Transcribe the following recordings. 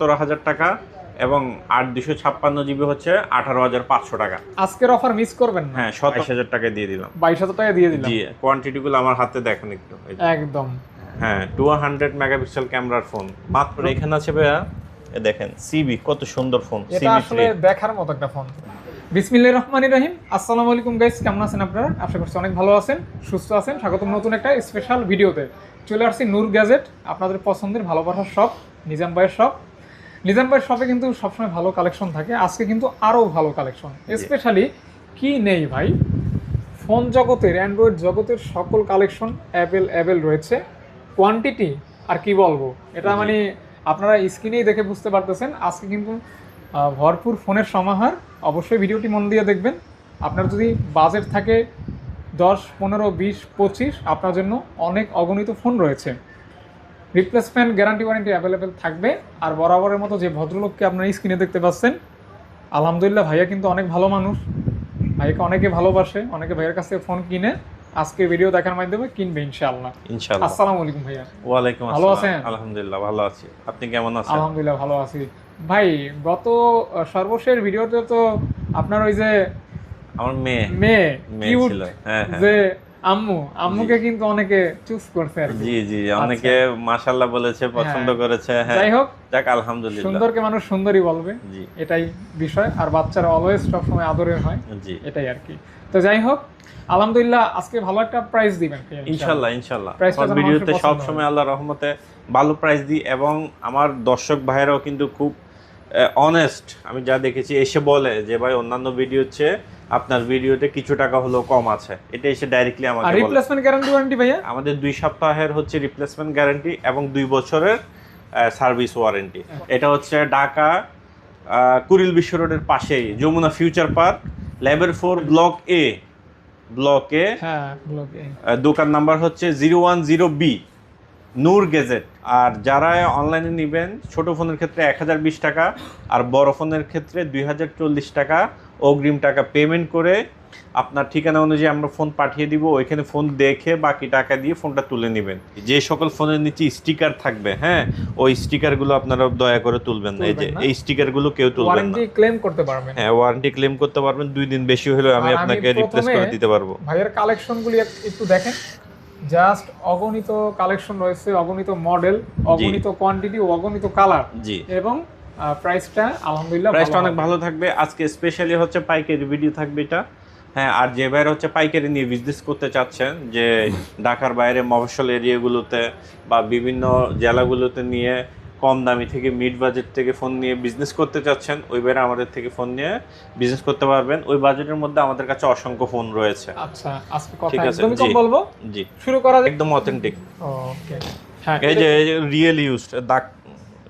সতেরো হাজার টাকা এবং আট দুশো ছাপ্পান্ন জিবি হচ্ছে আঠারো হাজার পাঁচশো টাকা। আজকের অফার মিস করবেন না। হ্যাঁ সতেরো হাজার টাকা দিয়ে দিলাম। বাইশ হাজার টাকা দিয়ে দিলাম। জি কোয়ান্টিটি গুলো আমার হাতে দেখেন একটু একদম। হ্যাঁ টু হান্ড্রেড মেগাপিক্সেল ক্যামেরার ফোন মাত্র এখানে আছে ভাইয়া দেখেন সিবি কত সুন্দর ফোন এটা আসলে দেখার মতো একটা ফোন বিসমিল্লাহির রহমানির রহিম। আসসালামু আলাইকুম গাইস কেমন আছেন আপনারা? আশা করছি অনেক ভালো আছেন সুস্থ আছেন। স্বাগতম নতুন একটা স্পেশাল ভিডিওতে চলে আসছি নূর গ্যাজেট আপনাদের পছন্দের ভালোবাসার শপ নিজাম ভাইয়ের শপ নিজাম ভাইয়ের শপে কিন্তু সবসময় ভালো কালেকশন থাকে। আজকে কিন্তু আরও ভালো কালেকশন স্পেশালি কি নেই ভাই? ফোন জগতের অ্যান্ড্রয়েড জগতের সকল কালেকশন অ্যাভেল অ্যাভেল রয়েছে। কোয়ান্টিটি আর কি বলব? এটা মানে আপনারা স্ক্রিনেই দেখে বুঝতে পারতেছেন। আজকে কিন্তু ভরপুর ফোনের সমাহার। অবশ্যই ভিডিওটি মন দিয়ে দেখবেন। আপনার যদি বাজেট থাকে দশ পনেরো বিশ পঁচিশ আপনার জন্য অনেক অগণিত ফোন রয়েছে। রিপ্লেসমেন্ট গ্যারান্টি ওয়ারেন্টি অ্যাভেলেবেল থাকবে। আর বরাবরের মতো যে ভদ্রলোককে আপনারা স্ক্রিনে দেখতে পাচ্ছেন আলহামদুলিল্লাহ ভাইয়া কিন্তু অনেক ভালো মানুষ। ভাইয়াকে অনেকে ভালোবাসে অনেকে ভাইয়ের কাছ থেকে ফোন কিনে। আজকে ভিডিও দেখার মাধ্যমে কিনবে ইনশাআল্লাহ। ইনশাআল্লাহ। আসসালামু আলাইকুম ভাইয়া। ওয়ালাইকুম ভালো আসসালাম। আছেন? আলহামদুলিল্লাহ ভালো আছি। আপনি কেমন আছেন? আলহামদুলিল্লাহ ভালো আছি। ভাই গত সর্বশেষ ভিডিওতে তো আপনার ওই যে আমার মেয়ে। মেয়ে মেয়ে কিউট হ্যাঁ হ্যাঁ। যে আম্মু আম্মুকে কিন্তু অনেকে চুজ করছে জি জি অনেকে মাশাল্লাহ বলেছে পছন্দ করেছে হ্যাঁ। যাই হোক যাক আলহামদুলিল্লাহ। সুন্দরকে মানুষ সুন্দরই বলবে জি। এটাই বিষয়। আর বাচ্চারা অলওয়েজ সবসময় আদরের হয় জি। এটাই আর কি। তো যাই হোক আলহামদুলিল্লাহ আজকে ভালো একটা প্রাইস দিবেন টা আমার ভিডিওতে সব সময় আল্লাহ রহমতে ভালো প্রাইস দিই এবং আমার দর্শক ভাইয়েরাও কিন্তু খুব অনেস্ট আমি যা দেখেছি এসে বলে যে ভাই অন্যান্য ভিডিও চেয়ে আপনার ভিডিওতে কিছু টাকা হলেও কম আছে। এটা এসে ডাইরেক্টলি আমাকে বলে। রিপ্লেসমেন্ট গ্যারান্টি ওয়ারেন্টি ভাইয়া? আমাদের দুই সপ্তাহের হচ্ছে রিপ্লেসমেন্ট গ্যারান্টি এবং দুই বছরের সার্ভিস ওয়ারেন্টি এটা হচ্ছে ঢাকা কুরিল বিশ্ব রোডের পাশেই Jamuna future park level four block A block A হ্যাঁ ব্লগে আহ, দোকান নাম্বার হচ্ছে zero one zero B Noor gadget. আর যারা অনলাইনে নেবেন ছোট ফোনের ক্ষেত্রে এক হাজার বিশ টাকা আর বড় ফোনের ক্ষেত্রে দুই হাজার চল্লিশ টাকা অগ্রিম টাকা পেমেন্ট করে আপনার ঠিকানা অনুযায়ী আমরা ফোন পাঠিয়ে দিব। ওইখানে ফোন দেখে বাকি টাকা দিয়ে ফোনটা তুলে নেবেন। যে সকল ফোনের নিচে স্টিকার থাকবে হ্যাঁ? ওই স্টিকারগুলো আপনারা দয়া করে তুলবেন না। এই যে এই স্টিকারগুলো কেউ তুলবেন না। ক্লেম করতে পারবেন। হ্যাঁ ওয়ারেন্টি ক্লেম করতে পারবেন। দুই দিন বেশি হলেও আমি আপনাকে রিপ্লেস করে দিতে পারব। ভাইয়ের কালেকশনগুলি একটু দেখেন। জাস্ট অগণিত কালেকশন রয়েছে অগণিত মডেল অগণিত কোয়ান্টিটি অগণিত কালার জি। এবং প্রাইসটা আলহামদুলিল্লাহ প্রাইসটা অনেক ভালো থাকবে। আজকে স্পেশালি হচ্ছে পাইকারি ভিডিও থাকবে এটা। হ্যাঁ আর যে ভাইয়ের হচ্ছে পাইকারি নিয়ে বিজনেস করতে চাচ্ছেন যে ঢাকার বাইরে মফসল এরিয়াগুলোতে বা বিভিন্ন জেলাগুলোতে নিয়ে কম দামি থেকে মিড বাজেট থেকে ফোন নিয়ে বিজনেস করতে চাচ্ছেন ওই বাইরে আমাদের থেকে ফোন নিয়ে বিজনেস করতে পারবেন। ওই বাজেটের মধ্যে আমাদের কাছে অসংখ্য ফোন রয়েছে। আচ্ছা আজকে কথা একদমই কম বলব? জি। শুরু করা একদম অথেন্টিক ওকে হ্যাঁ এই যে রিয়েল ইউজড দাগ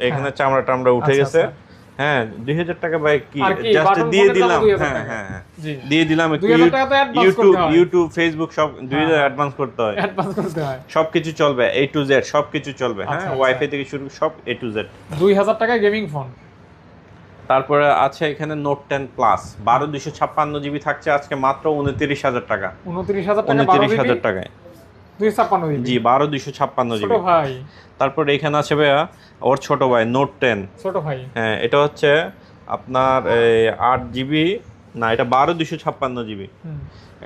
এখানে চামড়া টামড়া উঠে আচ্ছা, গেছে। আচ্ছা। হ্যাঁ দুই হাজার টাকা ভাই কি জাস্ট দিয়ে দিলাম। হ্যাঁ হ্যাঁ হ্যাঁ। দিয়ে দিলাম একটু 2000 টাকা তো advance ইউটিউব ইউটিউব ফেসবুক সব দুই হাজার অ্যাডভান্স করতে হয়। অ্যাডভান্স করতে হয়। সবকিছু চলবে এ টু জেড সবকিছু চলবে হ্যাঁ? আচ্ছা, আচ্ছা। ওয়াইফাই থেকে শুরু সব এ টু জেড দুই হাজার টাকা গেমিং ফোন তারপরে আছে এখানে নোট টেন প্লাস বারো দুশো ছাপ্পান্ন জিবি থাকছে আজকে মাত্র উনত্রিশ হাজার টাকা। উনত্রিশ হাজার টাকা উনত্রিশ হাজার টাকায়। জি বারো দুশো ছাপ্পান্ন জিবি। ভাই। তারপরে এখানে আছে ভাইয়া ওর ছোট ভাই নোট টেন ছোট ভাই। হ্যাঁ এটা হচ্ছে আপনার আট জিবি না এটা বারো দুশো ছাপ্পান্ন জিবি।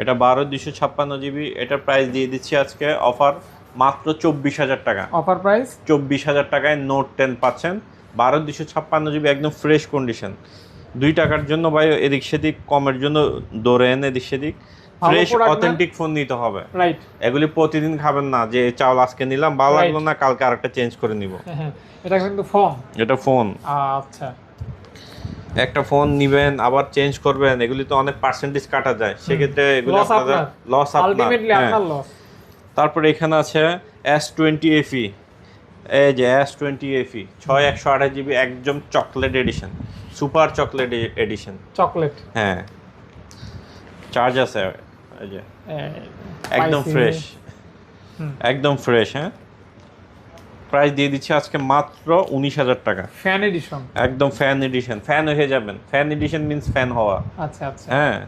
এটা বারো দুশো ছাপ্পান্ন জিবি এটার প্রাইস দিয়ে দিচ্ছি আজকে অফার মাত্র চব্বিশ হাজার টাকা। অফার প্রাইস চব্বিশ হাজার টাকায় নোট টেন পাচ্ছেন। বারো দুশো ছাপ্পান্ন জিবি একদম ফ্রেশ কন্ডিশন দুই টাকার জন্য ভাই এদিক সেদিক কমের জন্য দৌড়েন এদিক সেদিক। ফ্রেশ অথেন্টিক ফোন নিতে হবে। রাইট এগুলি প্রতিদিন খাবেন না যে চাউল আজকে নিলাম ভালো লাগল না কালকে আরেকটা চেঞ্জ করে নিব। এটা কিন্তু ফোন এটা ফোন আচ্ছা। একটা ফোন নিবেন আবার চেঞ্জ করবেন এগুলি তো অনেক পার্সেন্টেজ কাটা যায়। সেক্ষেত্রে এগুলি আপনাদের লস আপনার। হ্যাঁ। লস তারপরে এখানে আছে এস টোয়েন্টি এফি এই যে এস টোয়েন্টি এফি ছয় একশো আঠাশ জিবি একদম chocolate edition super chocolate edition chocolate হ্যাঁ। চার্জ আছে। একদম ফ্রেশ একদম ফ্রেশ হ্যাঁ? প্রাইস দিয়ে দিচ্ছি আজকে মাত্র উনিশ হাজার টাকা। ফ্যান এডিশন একদম ফ্যান এডিশন ফ্যান হয়ে যাবেন। ফ্যান এডিশন মিন্স ফ্যান হওয়া। আচ্ছা আচ্ছা। হ্যাঁ।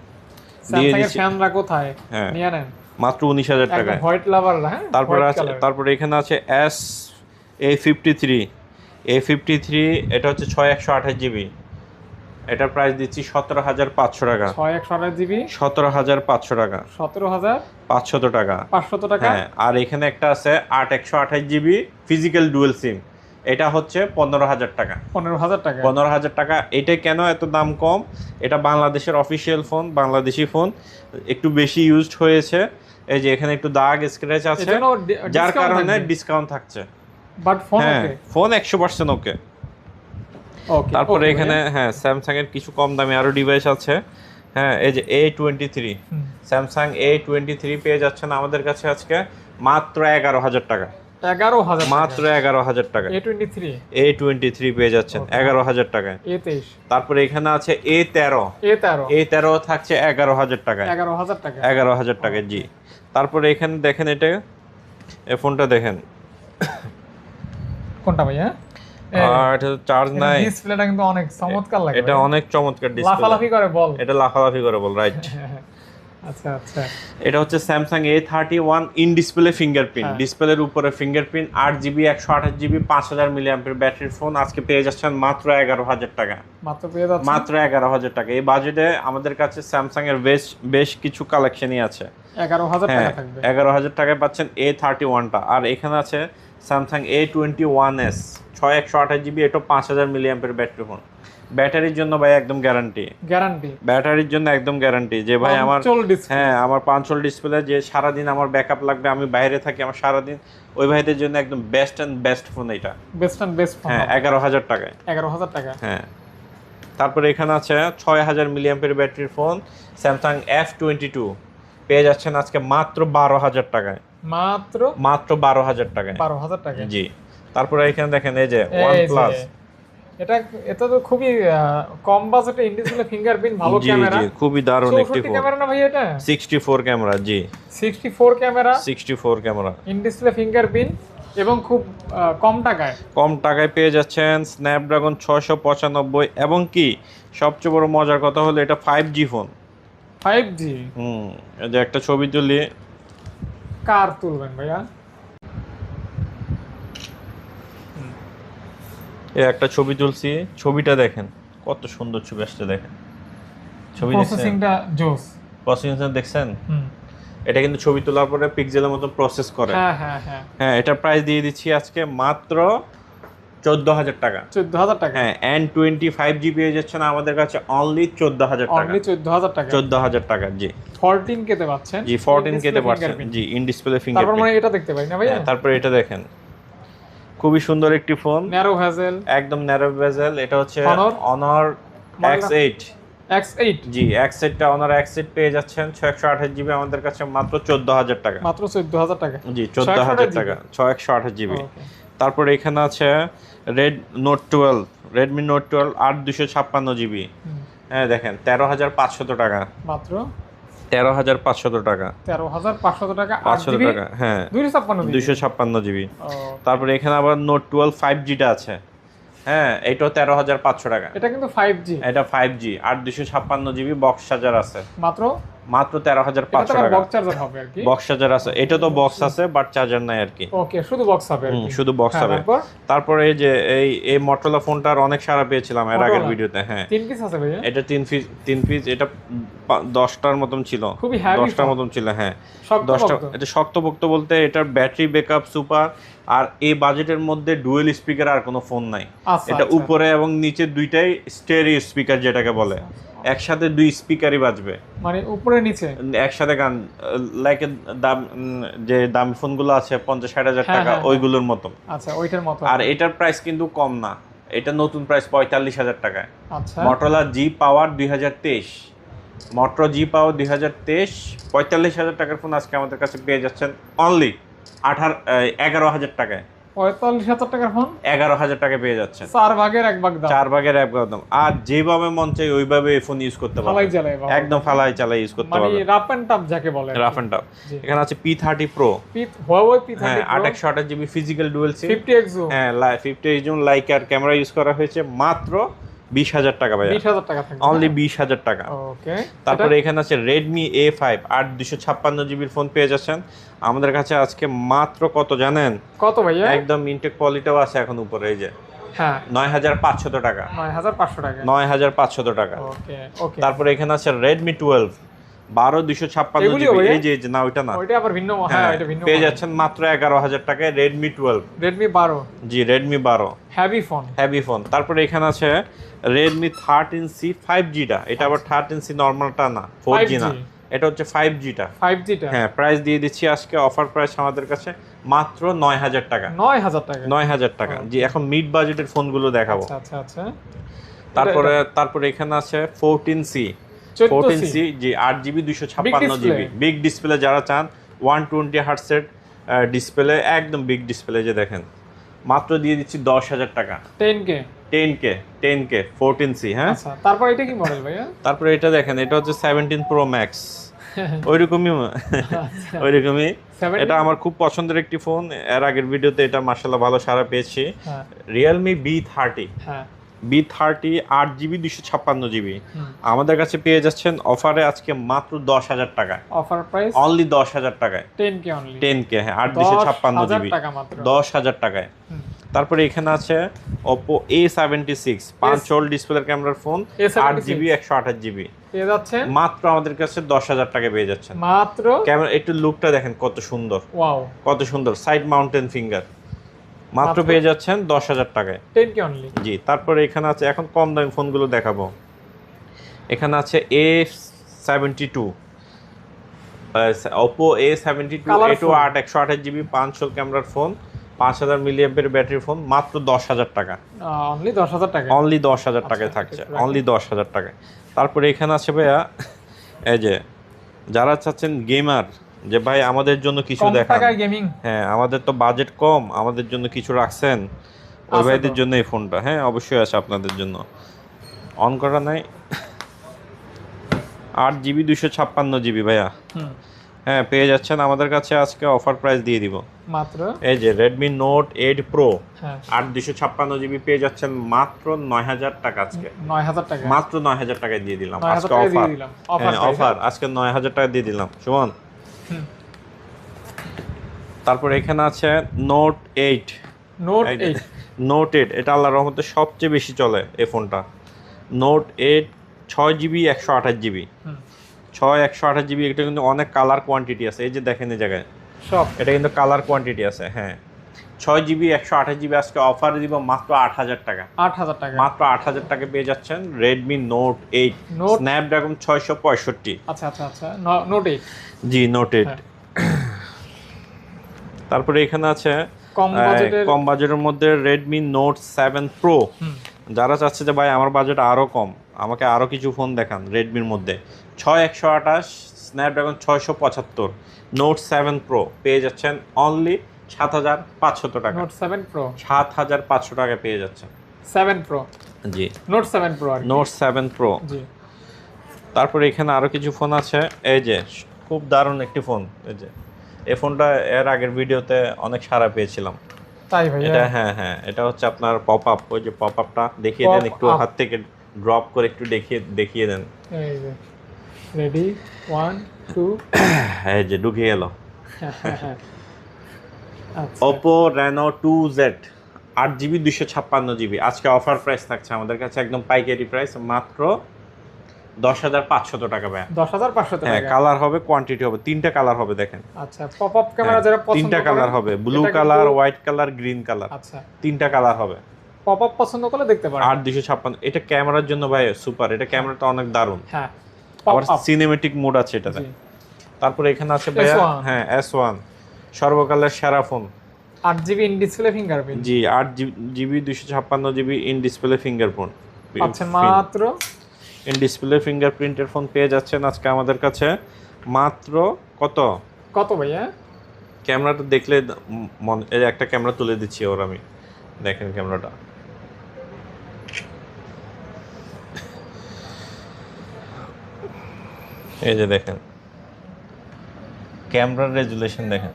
দিয়ে স্যামসাং দিচ্ছি। ফ্যানরা কোথায়? হ্যাঁ। নিয়ে নেন। মাত্র উনিশ হাজার হোয়াইট লাভার হ্যাঁ? তারপরে আছে তারপরে এখানে আছে S A fifty three A fifty three এটা হচ্ছে ছয় একশো আঠাশ জিবি এটার প্রাইস দিচ্ছি সতেরো হাজার পাঁচশো টাকা। ছয় একশো আঠাশ জিবি? সতেরো হাজার পাঁচশো টাকা। সতেরো হাজার? পাঁচশত টাকা। পাঁচশত টাকা? হ্যাঁ আর এখানে একটা আছে আট একশো আঠাশ জিবি ফিজিক্যাল ডুয়েল সিম এটা হচ্ছে পনেরো হাজার টাকা। পনেরো হাজার টাকা। পনেরো হাজার টাকা। এটা কেন এত দাম কম? এটা বাংলাদেশের অফিসিয়াল ফোন বাংলাদেশি ফোন একটু বেশি ইউজড হয়েছে। এই যে এখানে একটু দাগ স্ক্র্যাচ আছে। যার কারণে। ডিসকাউন্ট থাকছে। বাট ফোন ওকে ফোন একশো পার্সেন্ট ওকে তারপরে এখানে হ্যাঁ স্যামসাং এর কিছু কম দামে আরও ডিভাইস আছে। হ্যাঁ এই যে A twenty three Samsung A twenty three পেয়ে যাচ্ছেন আমাদের কাছে আজকে মাত্র এগারো হাজার টাকা। এগারো হাজার মাত্র এগারো হাজার টাকা। A twenty three A twenty three পেয়ে যাচ্ছেন. এগারো হাজার টাকায়। এ তেইশ। তারপরে এখানে আছে এ তেরো। এ তেরো। এ তেরো থাকছে এগারো হাজার টাকায়। এগারো হাজার টাকা এগারো হাজার টাকায় জি। তারপরে এখানে দেখেন এটা এই ফোনটা দেখেন। কোনটা ভাইয়া? আর এটা চার্জ নাই। ডিসপ্লেটা কিন্তু অনেক চমৎকার লাগে এটা অনেক চমৎকার ডিসপ্লে লাফালাফি করে বল। এটা লাফালাফি করে বল রাইট আচ্ছা আচ্ছা। এটা হচ্ছে Samsung A thirty one in display fingerprint হ্যাঁ। ডিসপ্লের উপরে ফিঙ্গারপ্রিন্ট আট জিবি একশো আঠাশ জিবি পাঁচ হাজার মিলি অ্যাম্পের ব্যাটারির ফোন আজকে পেয়ে যাচ্ছেন মাত্র এগারো হাজার টাকা। মাত্র পেয়ে মাত্র এগারো হাজার টাকা। এই বাজেটে আমাদের কাছে স্যামসাং এর বেশ বেশ কিছু কালেকশনই আছে। এগারো হাজার হ্যাঁ টাকা থাকবে। এগারো হাজার টাকায় পাচ্ছেন এ থার্টি ওয়ানটা আর এখানে আছে Samsung A twenty one S ছয় একশো আঠাশ জিবি এটা পাঁচ হাজার মিলি অ্যাম্পের ব্যাটারি ফোন ব্যাটারির জন্য ভাই একদম গ্যারান্টি গ্যারান্টি ব্যাটারির জন্য একদম গ্যারান্টি যে ভাই আমার হ্যাঁ আমার পাঁচশোল ডিসপ্লে যে সারাদিন আমার ব্যাকআপ লাগবে আমি বাইরে থাকি আমার সারাদিন ওই ভাইদের জন্য একদম বেস্ট অ্যান্ড বেস্ট ফোন এটা বেস্ট অ্যান্ড বেস্ট ফোন হ্যাঁ এগারো হাজার টাকায়। এগারো হাজার টাকা। হ্যাঁ। তারপরে এখানে আছে ছয় হাজার মিলিয়াম্পের ব্যাটারির phone Samsung F twenty two পেয়ে যাচ্ছেন আজকে মাত্র বারো হাজার টাকায়। মাত্র মাত্র বারো হাজার টাকায়। বারো হাজার টাকা জি। তারপরে এখানে দেখেন এই যে ওয়ান প্লাস এটা এটা তো খুবই কম বাজেটে ইনডিসপ্লে ফিঙ্গারপ্রিন্ট ভালো ক্যামেরা। জি খুবই দারুণ একটি ফোন ক্যামেরা না ভাই এটা? Sixty four camera G. Sixty four camera. Sixty four camera in display fingerprint এবং খুব কম টাকায়। কম টাকায় পেয়ে যাচ্ছেন স্ন্যাপড্রাগন ছশো পঁচানব্বই এবং কি? সবচেয়ে বড় মজার কথা হলো এটা five G phone five G হুম এই যে একটা ছবি তুলি। কার তুলবেন ভাইয়া? এই একটা ছবি তুলছি ছবিটা দেখেন কত সুন্দর ছবি আসছে দেখেন। ছবি প্রসেসিংটা জোস। দেখছেন? হুম। এটা কিন্তু ছবি তোলার পরে পিক্সেলের মতো প্রসেস করে। হ্যাঁ হ্যাঁ হ্যাঁ। হ্যাঁ এটার প্রাইস দিয়ে দিচ্ছি আজকে মাত্র চোদ্দ হাজার টাকা। চোদ্দ হাজার টাকা? হ্যাঁ এন টোয়েন্টি ফাইভ জি পেয়ে যাচ্ছেন আমাদের কাছে অনলি চোদ্দ হাজার টাকা। অনলি চোদ্দ হাজার টাকা। চোদ্দ হাজার টাকা জি। ফোরটিন কেতে পাচ্ছেন? জি ফোরটিন কেতে fingerprint। জি ইন ডিসপ্লে তারপর মানে এটা দেখতে পাই না ভাইয়া তারপরে এটা দেখেন। খুবই সুন্দর একটি ফোন ন্যারো ভ্যাজেল একদম ন্যারো বেজেল এটা হচ্ছে? Honor X eight X eight জি এক্স এইটটা অনর এক্স এইট পেয়ে যাচ্ছেন। ছয় একশো আঠাশ জিবি আমাদের কাছে মাত্র চোদ্দ হাজার টাকা। মাত্র চোদ্দ হাজার টাকা। জি চোদ্দ হাজার 628 টাকা। ছয় একশো আঠাশ জিবি Okay. তারপরে এখানে আছে red Note twelve Redmi Note twelve আট দুশো ছাপ্পান্ন জিবি হ্যাঁ দেখেন তেরো হাজার পাঁচশত টাকা। মাত্র? তেরো হাজার পাঁচশত টাকা। তেরো হাজার পাঁচশত টাকা পাঁচশত টাকা হ্যাঁ। দুইশো ছাপ্পান্ন দুইশো ছাপ্পান্ন জিবি তারপরে এখানে আবার নোট টুয়েলভ ফাইভ জিটা আছে। হ্যাঁ এটাও তেরো হাজার পাঁচশো টাকা। এটা কিন্তু ফাইভ জি এটা ফাইভ জি আট দুশো ছাপ্পান্ন জিবি বক্স চার্জার আছে। মাত্র? মাত্র তেরো হাজার পাঁচশো টাকা। বক্স চার্জার হবে আর কি? বক্স চার্জার আছে। এটা তো বক্স আছে বাট চার্জার নাই আর কি। ওকে শুধু বক্স হবে শুধু বক্স হ্যাঁ, হবে। তারপর? এই যে এই এই মটোলা ফোনটার অনেক সারা পেয়েছিলাম এর আগের ভিডিওতে হ্যাঁ। তিন পিস আছে ভাইয়া? এটা তিন পিস তিন পিস এটা দশটার মতন ছিল। খুবই দশটার। মতন ছিল হ্যাঁ। দশটা। এটা শক্তপোক্ত বলতে এটার ব্যাটারি ব্যাকআপ সুপার আর এই বাজেটের মধ্যে ডুয়েল স্পিকার আর কোনো ফোন নাই। আচ্ছা এটা আচ্ছা। উপরে এবং নিচে দুইটাই স্টেরিও স্পিকার যেটাকে বলে। একসাথে দুই স্পিকারই বাজবে। মানে উপরে নিচে? একসাথে গান লাইক দাম যে দাম ফোনগুলো আছে পঞ্চাশ ষাট হাজার হ্যাঁ, টাকা হ্যাঁ, ওইগুলোর মতন। আচ্ছা ওইটার মতো আর এটার প্রাইস কিন্তু কম না। এটা নতুন প্রাইস পঁয়তাল্লিশ হাজার টাকায়। আচ্ছা। মটোলা জি পাওয়ার দুই হাজার তেইশ। মট্রো জি পাওয়ার দুই হাজার তেইশ পঁয়তাল্লিশ হাজার টাকার ফোন আজকে আমাদের কাছে পেয়ে যাচ্ছেন অনলি আঠার এগারো হাজার টাকায়। পঁয়তাল্লিশ হাজার টাকার ফোন এগারো হাজার টাকা পেয়ে যাচ্ছেন। চার ভাগের এক ভাগ দাম। চার ভাগের এক একদম আর যেভাবে মন চাই ওইভাবে এই ফোন ইউজ করতে পারবেন। একদম ফালাই চালাই ইউজ করতে মানে পারবেন। রাফ এন্ড টাফ যাকে বলে রাফ এন্ড টাফ এখানে আছে P thirty Pro Huawei P হ্যাঁ থার্টি আট একশো আঠাশ GB physical dual SIM fifty X zoom হ্যাঁ ফিফটি জুন লাইক আর ক্যামেরা ইউজ করা হয়েছে। মাত্র বিশ হাজার টাকা ভাই বিশ হাজার টাকা অনলি বিশ হাজার টাকা। ওকে তারপরে এখানে আছে রেডমি এ ফাইভ আট দুশো ছাপ্পান্ন জিবির ফোন পেয়ে যাচ্ছেন। আমাদের কাছে আজকে মাত্র কত জানেন? কত ভাইয়া? একদম ইনটেক কোয়ালিটিও আছে এখন উপরে এই যে। হ্যাঁ। নয় হাজার পাঁচশত টাকা। নয় হাজার পাঁচশো টাকা। নয় হাজার পাঁচশত টাকা। ওকে ওকে তারপরে এখানে আছে রেডমি টুয়েলভ বারো দুশো ছাপ্পান্ন এই যে না ওইটা না। ওইটা আবার ভিন্ন হ্যাঁ হ্যাঁ পেয়ে যাচ্ছেন মাত্র এগারো হাজার টাকায় রেডমি টুয়েলভ রেডমি বারো। জি রেডমি বারো। হ্যাভি ফোন হ্যাভি ফোন তারপরে এখানে আছে রেডমি থার্টিন সি ফাইভ জিটা এটা আবার থার্টিন সি নর্মালটা না ফোর জি না। এটা হচ্ছে ফাইভ জিটা ফাইভ জিটা হ্যাঁ প্রাইস দিয়ে দিচ্ছি আজকে। অফার প্রাইস আমাদের কাছে মাত্র নয় হাজার টাকা। নয় হাজার টাকা। নয় হাজার টাকা। জি এখন মিড বাজেটের ফোনগুলো দেখাবো। আচ্ছা আচ্ছা আচ্ছা। তারপরে তারপরে এখানে আছে ফোরটিন সি চোদ্দ ফোরটিন সি সি জি আট জিবি দুশো ছাপ্পান্ন। জিবি বিগ ডিসপ্লে যারা চান ওয়ান টোয়েন্টি হার্টসের ডিসপ্লে একদম বিগ ডিসপ্লে যে দেখেন। মাত্র দিয়ে দিচ্ছি দশ হাজার টাকা। Ten K? Ten K ten K fourteen C হ্যাঁ? আচ্ছা তারপর এটা কি মডেল ভাইয়া? তারপরে এটা দেখেন এটা হচ্ছে সেভেন্টিন প্রো ম্যাক্স ওইরকমই আচ্ছা। ওইরকমই। এটা আমার খুব পছন্দের একটি ফোন। এর আগের ভিডিওতে এটা মার্শাল্লাহ ভালো সারা পেয়েছি। রিয়েলমি বি থার্টি হ্যাঁ। বি থার্টি আট জিবি দুশো ছাপ্পান্ন জিবি আমাদের কাছে পেয়ে যাচ্ছেন অফারে আজকে মাত্র দশ হাজার টাকায়। Offer price? অনলি দশ হাজার টাকায়। Ten K only ten K হ্যাঁ আট দুশো ছাপ্পান্ন জিবি দশ হাজার টাকায়। তারপরে এখানে আছে ওপো এ সেভেন্টি সিক্স পাঁচ চোল ডিসপ্লের ক্যামেরার ফোন আট জিবি একশো আঠাশ জিবি পেয়ে মাত্র আমাদের কাছে দশ হাজার টাকা পেয়ে যাচ্ছেন। মাত্র? ক্যামেরা একটু লুকটা দেখেন কত সুন্দর। ওয়াও কত সুন্দর সাইড মাউন্টেন ফিঙ্গার মাত্র? পেয়ে যাচ্ছেন দশ হাজার টাকায়। টেন কে অনলি জি তারপরে এখানে আছে এখন কম দামি ফোনগুলো দেখাবো। এখানে আছে A seventy two Oppo A seventy two two আট একশো আঠাশ জিবি পাঁচশো ক্যামেরার ফোন পাঁচ হাজার মিলিয়ামের ব্যাটারি ফোন মাত্র দশ হাজার টাকা। অনলি দশ হাজার টাকা অনলি দশ হাজার টাকায় আচ্ছা, থাকছে। অনলি দশ হাজার টাকায়। তারপরে এখানে আছে ভাইয়া এই যে যারা চাচ্ছেন গেমার যে ভাই আমাদের জন্য কিছু দেখান। হ্যাঁ আমাদের তো বাজেট কম আমাদের জন্য কিছু রাখছেন। ওই ভাইদের জন্য এই ফোনটা হ্যাঁ অবশ্যই আছে আপনাদের জন্য। অন করা নাই। আট জিবি দুশো ছাপ্পান্ন জিবি ভাইয়া। হ্যাঁ পেয়ে যাচ্ছেন। আমাদের কাছে আজকে অফার প্রাইস দিয়ে দিব। মাত্র? এই যে রেডমি নোট এইট প্রো আট দুশো ছাপ্পান্ন জিবি পেয়ে যাচ্ছেন মাত্র নয় হাজার টাকা আজকে। নয় হাজার টাকা মাত্র নয় হাজার টাকায় দিয়ে দিলাম। আজকে অফার অফার হ্যাঁ আজকে নয় হাজার টাকা দিয়ে দিলাম। সুমন। তারপর এখানে আছে নোট এইট নোট এই এইট নোট এইট এটা আল্লাহ রহমতে সবচেয়ে বেশি চলে এই ফোনটা। নোট এইট ছয় জিবি একশো আঠাশ জিবি। ছয় একশো আঠাশ জিবি এটা কিন্তু অনেক কালার কোয়ান্টিটি আছে। এই যে দেখেন এই জায়গায়। সব। এটা কিন্তু কালার কোয়ান্টিটি আছে হ্যাঁ। ছয় জিবি একশো আঠাশ জিবি আজকে অফারে দিব মাত্র আট হাজার টাকা। আট হাজার টাকা। মাত্র আট হাজার টাকা পেয়ে যাচ্ছেন রেডমি নোট এইট স্ন্যাপড্রাগন ছয়শো পঁয়ষট্টি। আচ্ছা আচ্ছা আচ্ছা। নোট এইট জি নোট এইট হ্যাঁ। তারপরে এখানে আছে কম বাজেটের মধ্যে রেডমি নোট সেভেন প্রো যারা চাচ্ছে যে ভাই আমার বাজেট আরও কম আমাকে আরও কিছু ফোন দেখান রেডমির মধ্যে। ছয় একশো আঠাশ স্ন্যাপড্রাগন ছয়শো পঁচাত্তর নোট সেভেন প্রো পেয়ে যাচ্ছেন অনলি সাত হাজার পাঁচশত টাকা। নোট সেভেন প্রো সাত হাজার পাঁচশো টাকা পেয়ে যাচ্ছেন। সেভেন প্রো জি। নোট সেভেন প্রো আর নোট সেভেন প্রো জি। তারপরে এখানে আরও কিছু ফোন আছে। এই যে খুব দারুণ একটি ফোন। এই যে এই ফোনটা এর আগের ভিডিওতে অনেক সাড়া পেয়েছিলাম। তাই ভাইয়া? এটা হ্যাঁ হ্যাঁ এটা হচ্ছে আপনার পপ আপ ওই যে পপ আপটা দেখিয়ে দেন একটু হাত থেকে ড্রপ করে একটু দেখিয়ে দেখিয়ে দেন। এই যে রেডি ওয়ান টু এই যে ঢুকে গেল ওপো রেনো টু জেড আট জিবি দুশো ছাপ্পান্ন জিবি। আজকে অফার প্রাইস থাকছে আমাদের কাছে একদম পাইকারি প্রাইস মাত্র দশ হাজার পাঁচশত টাকা ব্যয় দশ হাজার পাঁচশো হ্যাঁ কালার হবে কোয়ান্টিটি হবে তিনটা কালার হবে দেখেন। আচ্ছা পপ আপ ক্যামেরা যারা পছন্দ তিনটা কালার হবে blue colour white colour green colour আচ্ছা। তিনটা কালার হবে। পপ আপ পছন্দ করলে দেখতে পারেন। আট দুশো ছাপ্পান্ন এটা ক্যামেরার জন্য ভাই সুপার এটা ক্যামেরাটা অনেক দারুণ। হ্যাঁ আবার সিনেমেটিক মোড আছে এটাতে তারপরে এখানে আছে ভাইয়া হ্যাঁ এস ওয়ান সর্বকালের সেরা ফোন। আট জিবি ইন ডিসপ্লে ফিঙ্গারপ্রিন্ট জি আট জিবি দুশো ছাপ্পান্ন জিবি ইন ডিসপ্লে ফিঙ্গারপ্রিন্ট পাচ্ছেন মাত্র? ইন ডিসপ্লে ফিঙ্গারপ্রিন্টের ফোন পেয়ে যাচ্ছেন আজকে আমাদের কাছে। মাত্র কত? কত ভাইয়া? ক্যামেরাটা দেখলে মনে একটা ক্যামেরা তুলে দিচ্ছি ওর আমি। দেখেন ক্যামেরাটা। এই যে দেখেন। ক্যামেরার রেজুলেশন দেখেন।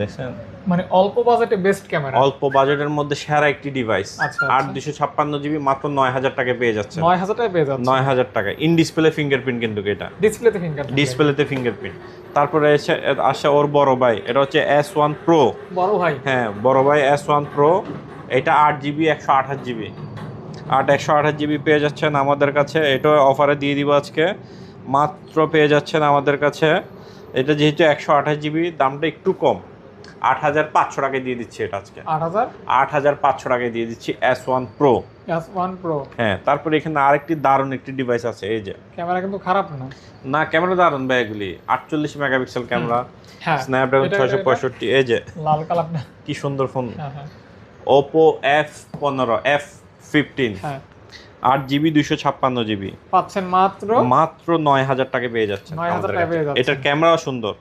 দেখছেন? মানে অল্প বাজেটে বেস্ট ক্যামেরা অল্প বাজেটের মধ্যে সেরা একটি ডিভাইস আচ্ছা, আট আচ্ছা। দুশো ছাপ্পান্ন জিবি মাত্র নয় হাজার টাকা পেয়ে যাচ্ছে নয় হাজার টাকা পেয়ে যাচ্ছে নয় হাজার টাকা ইন ডিসপ্লে ফিঙ্গারপ্রিন্ট কিন্তু এটা। ডিসপ্লেতে ফিঙ্গার ডিসপ্লেতে ফিঙ্গারপ্রিন্ট তারপরে এসে আসে ওর বড় ভাই। এটা হচ্ছে এস ওয়ান প্রো বড় ভাই। হ্যাঁ বড় ভাই এস ওয়ান প্রো এটা আট জিবি একশো আঠাশ জিবি। আট একশো আঠাশ জিবি পেয়ে যাচ্ছেন আমাদের কাছে। এটা অফারে দিয়ে দিব আজকে। মাত্র পেয়ে যাচ্ছেন আমাদের কাছে। এটা যেহেতু একশো আঠাশ জিবি দামটা একটু কম। আট হাজার পাঁচশো টাকায় দিয়ে দিচ্ছি এটা আজকে। আট হাজার? আট হাজার পাঁচশো টাকায় দিয়ে দিচ্ছি S one Pro S one Pro হ্যাঁ তারপরে এখানে আরেকটি দারুণ একটি ডিভাইস আছে এই যে। ক্যামেরা কিন্তু খারাপ না। না ক্যামেরা দারুণ ভাই এগুলি। আটচল্লিশ মেগাপিক্সেল ক্যামেরা স্ন্যাপড্রাগন ছয়শো পঁয়ষট্টি এই যে। লাল কালারটা কি সুন্দর ফোন ওপো এফ পনেরো এফ ফিফটিন হ্যাঁ। আট জিবি দুইশো ছাপ্পান্ন জিবি। পাচ্ছেন মাত্র মাত্র নয় হাজার টাকা পেয়ে যাচ্ছেন 9,000 আমাদের টাকায় পেয়ে যাচ্ছেন। এটার ক্যামেরাও সুন্দর।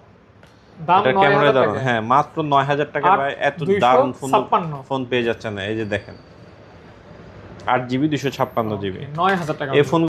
দাম ক্যামেরা হাজার হ্যাঁ মাত্র নয় হাজার টাকা আট ভাই এত দারুণ ফোন পেয়ে যাচ্ছেন। এই যে দেখেন আট জিবি দুইশো ছাপ্পান্ন জিবি টাকা। এই ফোন